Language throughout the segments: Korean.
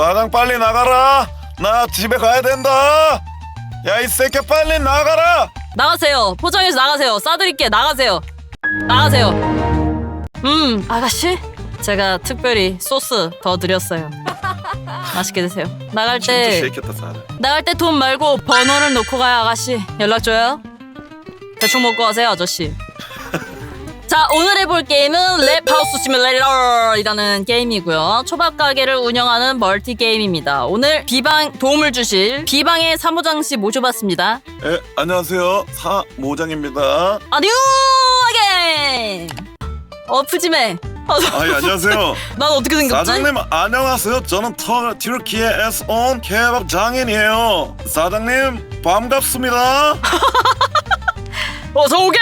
사장 빨리 나가라. 나 집에 가야 된다. 야 이 새끼 빨리 나가라. 나가세요. 포장해서 나가세요. 싸드릴게. 나가세요. 나가세요. 음, 아가씨. 제가 특별히 소스 더 드렸어요. 맛있게 드세요. 나갈 진짜 때 사장. 나갈 때 돈 말고 번호를 놓고 가요, 아가씨. 연락 줘요. 대충 먹고 가세요, 아저씨. 자, 오늘 해볼 게임은 랩하우스 시뮬레이터이라는 게임이고요. 초밥 가게를 운영하는 멀티 게임입니다. 오늘 비방 도움을 주실 비방의 사무장 씨 모셔봤습니다. 예 안녕하세요 사 모장입니다. 아뉴 어게인. 어 푸짐해. 아, 아예 안녕하세요. 난 어떻게 생겼지? 사장님 안녕하세요. 저는 터 튀르키예에서 온 케밥 장인이에요. 사장님 반갑습니다. 어서 오게.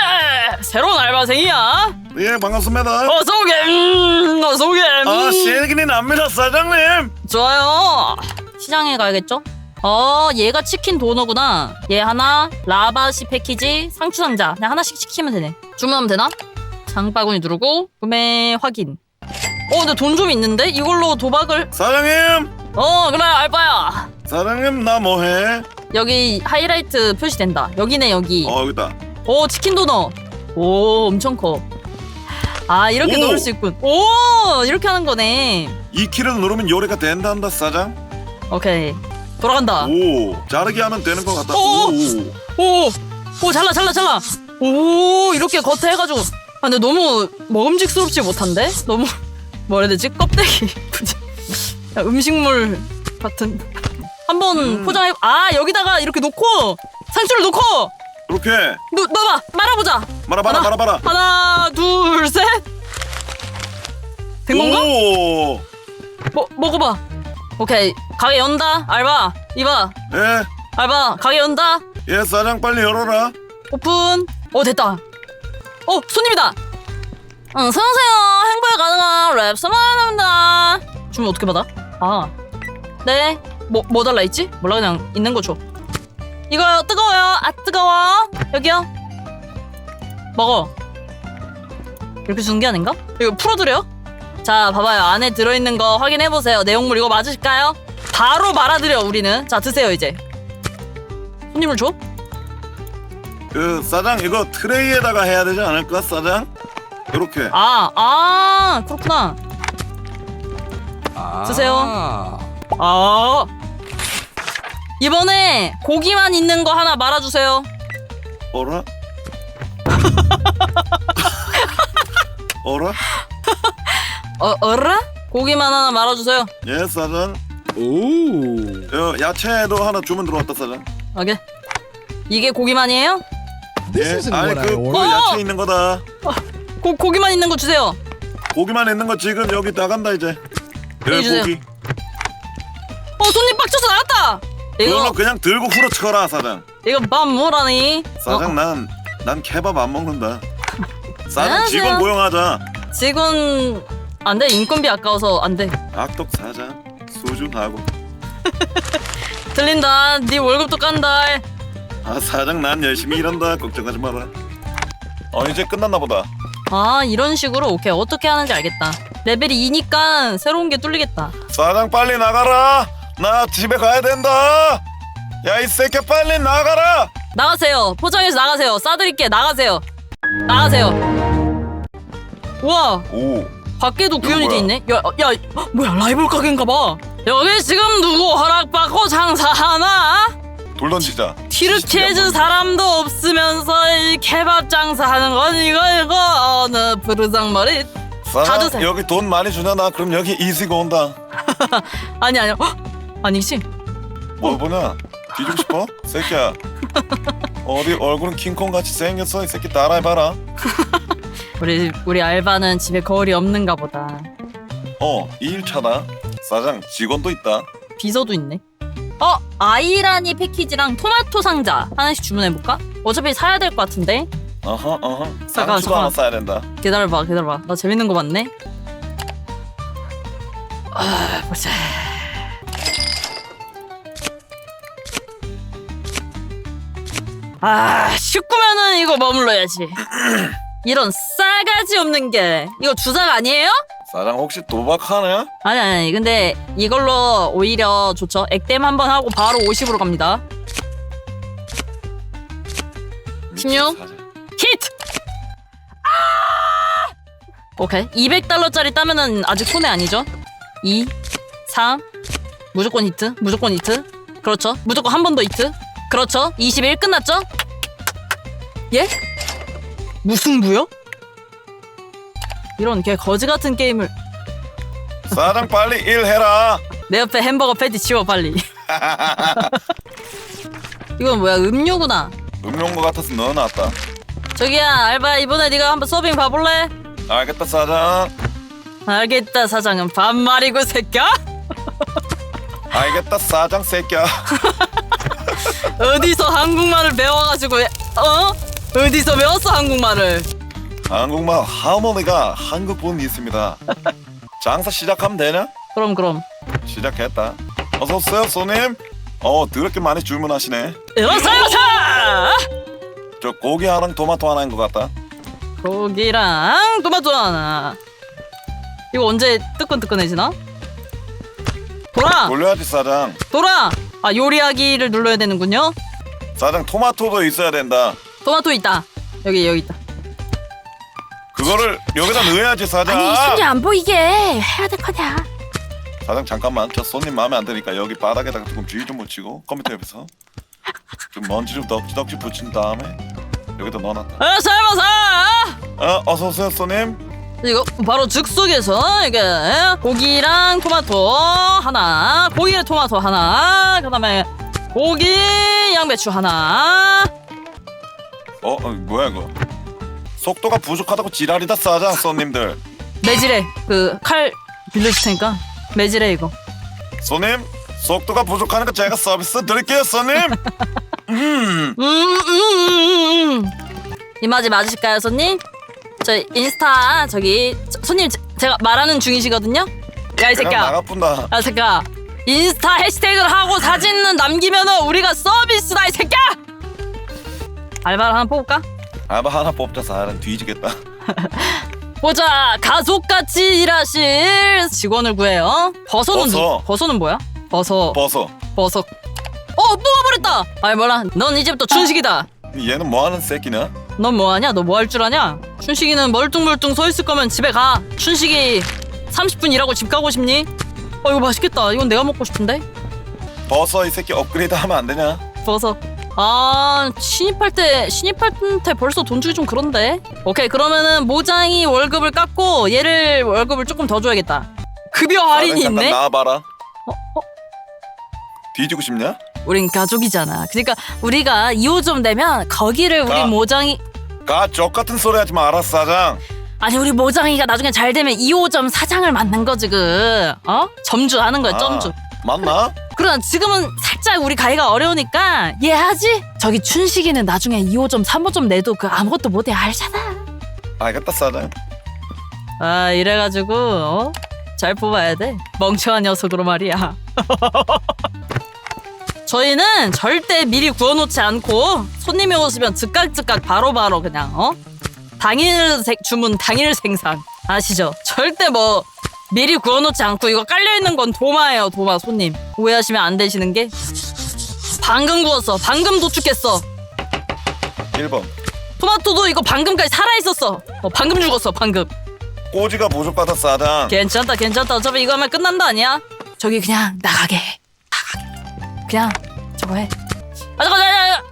새로운 알바생이야. 예 반갑습니다. 어서 오게. 음, 어서 오게. 음. 아 실기는 납니다 사장님. 좋아요. 시장에 가야겠죠? 어, 얘가 치킨 도너구나. 얘 하나, 라바시 패키지, 상추 상자. 그냥 하나씩 시키면 되네. 주문하면 되나? 장바구니 누르고 구매 확인. 어, 근데 돈 좀 있는데? 이걸로 도박을 사장님 어, 그래 알바야. 사장님 나 뭐해? 여기 하이라이트 표시된다. 여기네 여기. 어 여기다. 오, 치킨 도너. 오, 엄청 커. 아, 이렇게 오. 넣을 수 있군. 오, 이렇게 하는 거네. 이 키를 누르면 요리가 된단다 사장. 오케이. 돌아간다. 오 자르게 하면 되는 것 같다. 오. 오. 오, 오 잘라 잘라 잘라. 오 이렇게 겉에 해가지고. 아 근데 너무 먹음직스럽지 못한데? 너무 뭐라 해야 되지? 껍데기. 굳이. 야, 음식물 같은. 한번 음. 포장해. 아 여기다가 이렇게 놓고 상추를 놓고 이렇게 놓 넣어봐 말아보자. 말아봐라 하나. 말아봐라. 하나 둘 셋. 된 건가? 오. 뭐 먹어봐. 오케이 가게 연다 알바 이봐 예. 알바 가게 연다 예 사장 빨리 열어라. 오픈. 어 됐다. 어 손님이다. 응 어서오세요. 행복에 가능한 랩 서만합니다. 주문 어떻게 받아? 아 네. 뭐 뭐 달라 있지? 몰라 그냥 있는 거 줘. 이거요 뜨거워요. 아 뜨거워. 여기요. 먹어. 이렇게 주는 게 아닌가? 이거 풀어드려? 자 봐봐요 안에 들어있는 거 확인해 보세요. 내용물 이거 맞으실까요? 바로 말아드려 우리는. 자 드세요 이제. 손님을 줘? 그 사장 이거 트레이에다가 해야 되지 않을까 사장? 이렇게. 아, 아, 그렇구나. 드세요. 아. 이번에 고기만 있는 거 하나 말아주세요. 어라? 어라? 어, 어라? 고기만 하나 말아주세요. 예 사장. 오. 요 야채도 하나 주문 들어왔다 사장. 오케이. 이게 고기만이에요? This 예. isn't 아니 what I 그, 그 ordered. 어! 야채 있는 거다. 고, 고기만 있는 거 주세요. 고기만 있는 거 지금 여기 나간다 이제. 그 여기 주세요. 고기. 어, 손님 빡쳐서 나갔다! 이거, 그냥 들고 후려쳐라 사장. 이거 밥 뭐라니? 사장 어, 난난 케밥 안 먹는다. 사장 안녕하세요. 직원 고용하자. 직원, 안 돼. 인건비 아까워서 안 돼. 악덕 사장 소중하고. 들린다. 네 월급도 깐다. 아 사장 난 열심히 일한다 걱정하지 마라. 어 이제 끝났나 보다. 아, 이런 식으로? 오케이. 어떻게 하는지 알겠다. 레벨이 2니까 새로운 게 뚫리겠다. 사장 빨리 나가라. 나 집에 가야 된다. 야 이 새끼 빨리 나가라. 나가세요. 포장해서 나가세요. 싸드릴게. 나가세요. 나가세요. 우와, 오. 밖에도 구현이 뭐야? 돼 있네. 야, 야, 헉, 뭐야 라이벌 가게인가 봐. 여기 지금 누구 허락받고 장사하나? 돌 던지자. 티르케즈 사람도 없으면서 이 케밥 장사하는 건 이거 이거 어느 부르장머리 다 사장 드세요. 여기 돈 많이 주냐 나 그럼 여기 이지가 온다. 아니 아니 헉, 아니지 뭐 보냐? 뒤지고 싶어? 새끼야. 어디 얼굴은 킹콩 같이 생겼어 이 새끼 따라해봐라. 우리 우리 알바는 집에 거울이 없는가 보다 어 2일차다. 사장 직원도 있다. 비서도 있네 어 아이라니 패키지랑 토마토 상자 하나씩 주문해 볼까? 어차피 사야 될 것 같은데 어허 어허. 잠깐만, 상추도 하나 잠깐만. 싸야 된다. 기다려봐 기다려봐 나 재밌는 거 봤네 아 보자 아 식구면은 이거 머물러야지 이런 싸가지 없는 게 이거 주작 아니에요? 사장 혹시 도박하냐? 아니 아니 아니. 근데 이걸로 오히려 좋죠 액땜 한번 하고 바로 50으로 갑니다 16? 사장. 히트! 아! 오케이 200달러짜리 따면은 아직 손해 아니죠? 2 3 무조건 히트 무조건 히트 그렇죠 무조건 한 번 더 히트 그렇죠 21 끝났죠? 예? 무승부요? 이런 개 거지 같은 게임을 사장 빨리 일해라. 내 옆에 햄버거 패티 치워 빨리 이건 뭐야 음료구나 음료인 것 같아서 넣어놨다. 저기야 알바 이번에 네가 한번 서빙 봐볼래? 알겠다 사장. 알겠다 사장은 반말이고 새끼야 알겠다 사장 새끼야. 어디서 한국말을 배워가지고 어? 어디서 배웠어 한국말을 한국말 할머니가 한국 분 있습니다. 장사 시작하면 되냐? 그럼 그럼 시작했다. 어서 오세요 손님. 어 더럽게 많이 주문하시네. 어서 어서 저 고기 하나랑 토마토 하나인 것 같다. 고기랑 토마토 하나 이거 언제 뜨끈뜨끈해지나? 돌아 돌려야지 사장. 돌아 아 요리하기를 눌러야 되는군요 사장 토마토도 있어야 된다. 토마토 있다 여기 여기 있다 그거를 여기다 넣어야지 사장. 아니 손이 안 보이게 해야 될 거냐 사장 잠깐만 저 손님 마음에 안 드니까 여기 바닥에다가 조금 주의 좀 붙이고 컴퓨터 옆에서 좀 먼지 좀 덕지덕지 붙인 다음에 여기다 넣어놨다. 어서 해보자 어 어서 오세요 손님. 이거 바로 즉석에서 이게 고기랑 토마토 하나 고기랑 토마토 하나 그 다음에 고기 양배추 하나 어, 어 뭐야 이거? 속도가 부족하다고 지랄이다 사장 손님들. 매질해 그 칼 빌려줄 테니까 매질해 이거 손님 속도가 부족하니까 제가 서비스 드릴게요 손님. 음. 음, 음, 음, 음. 이마지 맞으실까요 손님? 저 인스타 저기 저- 손님 제- 제가 말하는 중이시거든요 야 이 새끼야 나가뿐다. 야 새끼야 인스타 해시태그를 하고 사진은 남기면은 우리가 서비스다 이 새끼야 알바를 하나 뽑을까? 아바 하나 뽑자 사람 뒤지겠다. 보자 가족같이 일하실 직원을 구해요 버섯은 버섯. 누, 버섯은 뭐야? 버섯 버섯. 버섯 어 뽑아버렸다 아이 몰라 넌 이제부터 춘식이다 얘는 뭐 하는 새끼냐? 넌 뭐하냐 너 뭐 할 줄 아냐 춘식이는 멀뚱멀뚱 서 있을 거면 집에 가 춘식이 30분 일하고 집 가고 싶니? 어 이거 맛있겠다 이건 내가 먹고 싶은데 버섯 이 새끼 업그레이드 하면 안 되냐? 버섯 아 신입할 때 신입할 때 벌써 돈 주기 좀 그런데 오케이 그러면은 모장이 월급을 깎고 얘를 월급을 조금 더 줘야겠다 급여 할인이 잠깐 있네 나와봐라. 어, 어? 뒤지고 싶냐? 우린 가족이잖아 그러니까 우리가 2호점 되면 거기를 우리 자. 모장이 가족 같은 소리 하지 마라 사장. 아니 우리 모장이가 나중에 잘 되면 2호점 사장을 만난 거지 그 어? 점주하는 거야 아, 점주 맞나? 그러나 지금은 살짝 우리 가기가 어려우니까 이해하지? 저기 춘식이는 나중에 2호점 3호점 내도 그 아무것도 못해 알잖아 알겠다 사장. 아 이래가지고 어? 잘 뽑아야 돼 멍청한 녀석으로 말이야 저희는 절대 미리 구워놓지 않고 손님이 오시면 즉각즉각 바로바로 그냥 어? 당일 세- 주문 당일 생산. 아시죠? 절대 뭐 미리 구워놓지 않고 이거 깔려 있는 건 도마예요 도마 손님. 오해하시면 안 되시는 게. 방금 구웠어. 방금 도축했어. 1번. 토마토도 이거 방금까지 살아 있었어. 어, 방금 죽었어 방금. 꼬지가 부족하다 사장. 괜찮다 괜찮다. 어차피 이거 하면 끝난다 아니야? 저기 그냥 나가게. 해. 나가게 그냥 저거 해 아, 잠깐 야, 야, 야.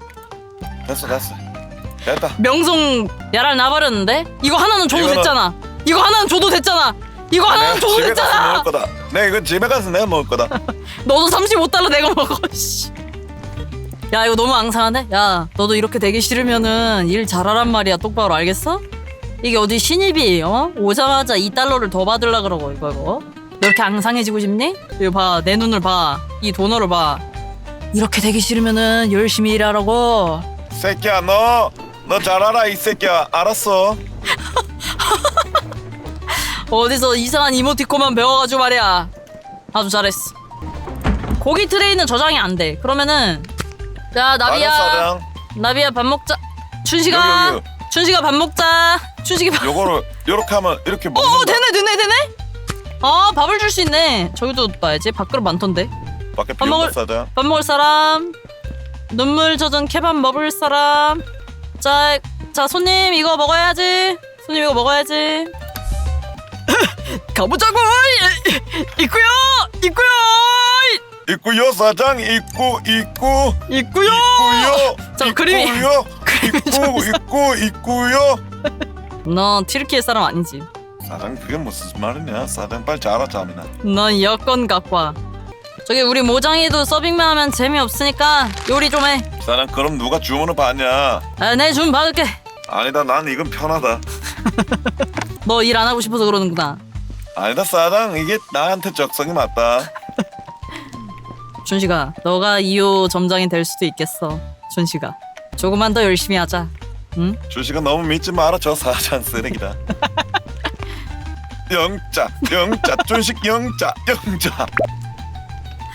됐어 됐어. 됐다. 명성 야랄 나버렸는데? 이거 하나는 줘도 이거는- 됐잖아 이거 하나는 줘도 됐잖아 이거 하나는 내가 줘도 집에 가서 됐잖아 먹을 거다. 내가 이거 집에 가서 내가 먹을 거다. 너도 35달러 내가 먹어 씨. 야 이거 너무 앙상한데? 야 너도 이렇게 되기 싫으면은 일 잘하란 말이야 똑바로 알겠어? 이게 어디 신입이 어? 오자마자 2달러를 더 받으려 그러고 이거 이거 너 이렇게 앙상해지고 싶니? 이거 봐내 눈을 봐이 도너를 봐 이렇게 되기 싫으면은 열심히 일하라고 새끼야 너. 너 잘 알아 이 새끼야. 알았어. 어디서 이상한 이모티콘만 배워가지고 말이야 아주 잘했어 고기 트레이는 저장이 안 돼 그러면은 자 나비야. 나비야 밥 먹자. 춘식아. 여기, 여기. 춘식아 밥 먹자. 춘식이 밥. 요거를 이렇게 하면 이렇게 먹는 어 거야. 되네 되네 되네. 아 밥을 줄 수 있네 저기도 놔야지 밥그릇 많던데 밖에 밥 비온다 먹을- 사장. 밥 먹을 사람. 눈물 젖은 케밥 먹을 사람. 자, 자 손님 이거 먹어야지. 손님 이거 먹어야지. 가보자고! 있구요! 있구요! 있구요 사장. 있구 있구. 있구요! 있구요. 자, 그림이- 있구요. 그림이 있구 있구 있구요. 너 튀르키예 사람 아니지? 사장 그게 무슨 말이냐? 사장 빨리 자라 잠이나. 넌 여권 갖고 와 저기 우리 모장이도 서빙만 하면 재미없으니까 요리 좀해내 사장 그럼 누가 주문을 받냐? 주문 받을게. 아니다 난 이건 편하다. 너 일 안 하고 싶어서 그러는구나. 아니다 사장. 이게 나한테 적성이 맞다. 준식아 너가 2호 점장이 될 수도 있겠어 준식아. 조금만 더 열심히 하자. 응? 주식은 너무 믿지 마라 저 사장 쓰레기다. 영자 영자 준식 영자 영자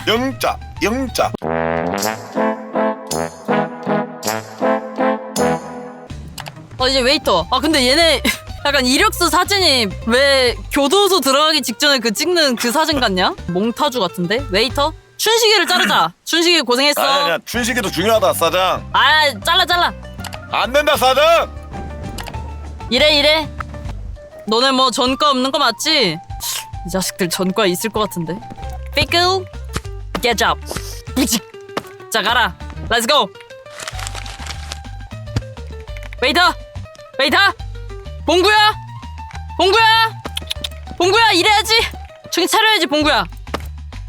영자 영자. 어 이제 웨이터. 아 근데 얘네 약간 이력서 사진이 왜 교도소 들어가기 직전에 그 찍는 그 사진 같냐? 몽타주 같은데? 웨이터? 춘식이를 자르자. 춘식이 고생했어. 아니 아니야. 춘식이도 중요하다 사장. 아 잘라 잘라. 안 된다 사장! 이래 이래. 너네 뭐 전과 없는 거 맞지? 이 자식들 전과 있을 것 같은데. 피클 up 부직 자 가라 렛츠 고 웨이터 웨이터 봉구야. 봉구야. 봉구야 일해야지. 정신 차려야지 봉구야.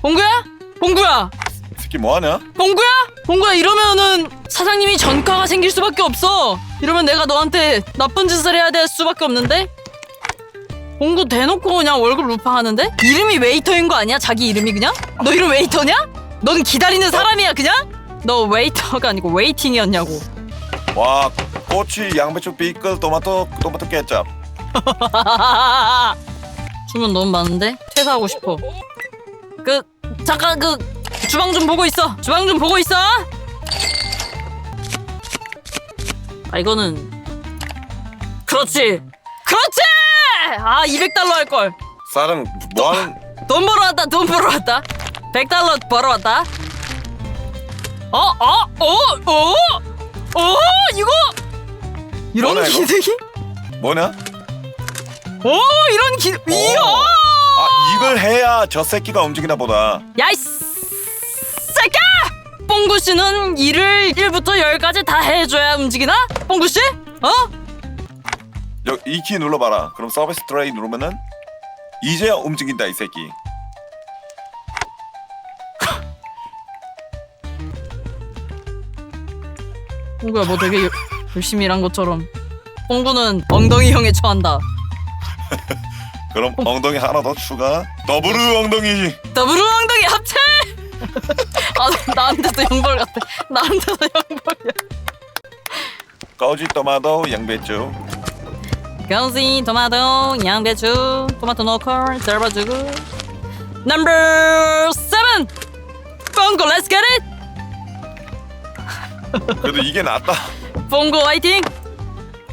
봉구야? 봉구야. 새끼 뭐하냐? 봉구야? 봉구야 이러면은 사장님이 전과가 생길 수밖에 없어. 이러면 내가 너한테 나쁜 짓을 해야 될 수밖에 없는데 봉구 대놓고 그냥 월급 루팡하는데? 이름이 웨이터인 거 아니야? 자기 이름이 그냥? 너 이름 웨이터냐? 넌 기다리는 사람이야 그냥? 너 웨이터가 아니고 웨이팅이었냐고. 와 꼬치 양배추 피클 토마토 토마토 케첩. 주문 너무 많은데? 퇴사하고 싶어. 그 잠깐 그 주방 좀 보고 있어. 주방 좀 보고 있어. 아 이거는. 그렇지! 그렇지 아 200달러 할걸 사장 뭐하는 돈 벌어 왔다 돈 벌어 왔다 100달러 벌어 왔다 어? 어? 어? 어? 어? 이거 이런 뭐냐, 이거? 기능이? 뭐냐 오 이런 기능 이야 아 이걸 해야 저 새끼가 움직이나 보다 야이 새끼야! 뽕구 씨는 일을 1부터 10까지 다 해줘야 움직이나? 뽕구 씨? 어? 이 키 눌러봐라. 그럼 서비스 트레이 누르면은 이제야 움직인다 이 새끼. 뽕구야 뭐 되게 열- 열심히 일한 것처럼. 뽕구는 엉덩이형에 처한다. 그럼 엉덩이 하나 더 추가. 더블 엉덩이. 더블 엉덩이 합체! 아 나한테도 형벌 같아. 나한테도 형벌이야. 꺼지 토마토 양배추 거지 토마토 양배추 토마토 넣고 썰어주고. 넘버 7 뽕구 렛츠 겟 잇! 그래도 이게 낫다. 봉구 화이팅!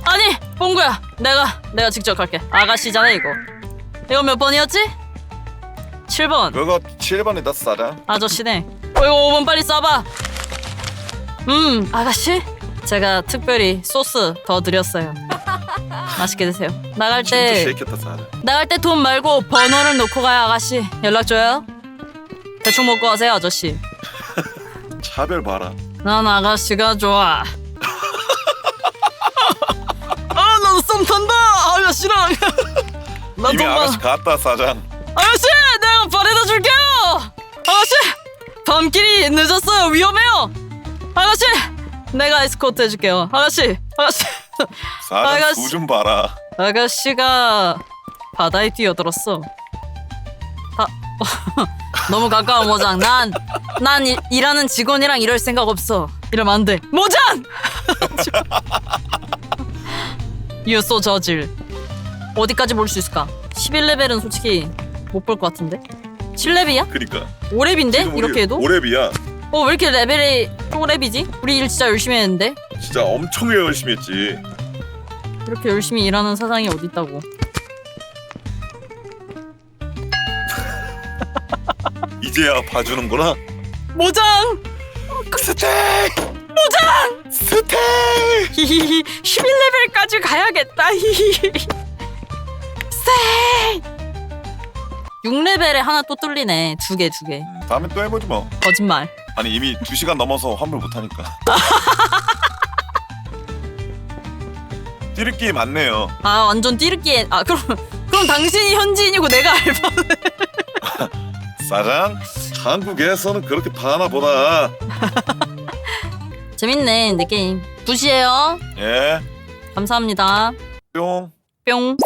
아니 봉구야. 내가 내가 직접 갈게. 아가씨잖아 이거. 이거 몇 번이었지? 7번. 그거 7번이다 사장 아저씨네. 어 이거 5번 빨리 쏴봐. 음 아가씨? 제가 특별히 소스 더 드렸어요 맛있게 드세요 나갈 진짜 때 사장 나갈 때 돈 말고 번호를 놓고 가요 아가씨 연락 줘요 대충 먹고 가세요 아저씨 차별 봐라 난 아가씨가 좋아. 아, 나도 썸 탄다. 아가씨랑. 나 이미 돈 아가씨. 갔다 사장 아가씨, 내가 바래다 줄게요. 아가씨, 밤길이 늦었어요. 위험해요. 아가씨, 내가 에스코트 해줄게요. 아가씨, 아가씨. 사장 아가씨. 수좀 봐라 아가씨가 바다에 뛰어들었어. 아, 너무 가까워 모장. 난, 난 일, 일하는 직원이랑 이럴 생각 없어. 이러면 안 돼. 모장! So 저질. 어디까지 볼 수 있을까? 11레벨은 솔직히 못 볼 것 같은데? 7렙이야? 그니까 5렙인데? 지금 우리 이렇게 해도? 오랩이야 어, 왜 이렇게 레벨이 초렙이지? 우리 일 진짜 열심히 했는데? 진짜 엄청 열심히 했지 이렇게 열심히 일하는 사장이 어디 있다고? 이제야 봐주는구나. 모장! 스테이 모장! 스테이 히히히 11레벨까지 가야겠다 히히히. 쎄 6레벨에 하나 또 뚫리네 두 개 두개. 음, 다음에 또 해보지 뭐. 거짓말. 아니 이미 2시간 넘어서 환불 못하니까 띠르끼 맞네요. 아 완전 띠르끼에 아 그럼 그럼 당신이 현지인이고 내가 알바 사장 한국에서는 그렇게 파나 보다. 재밌네 내 게임. 굿이에요. 예. 감사합니다. 뿅. 뿅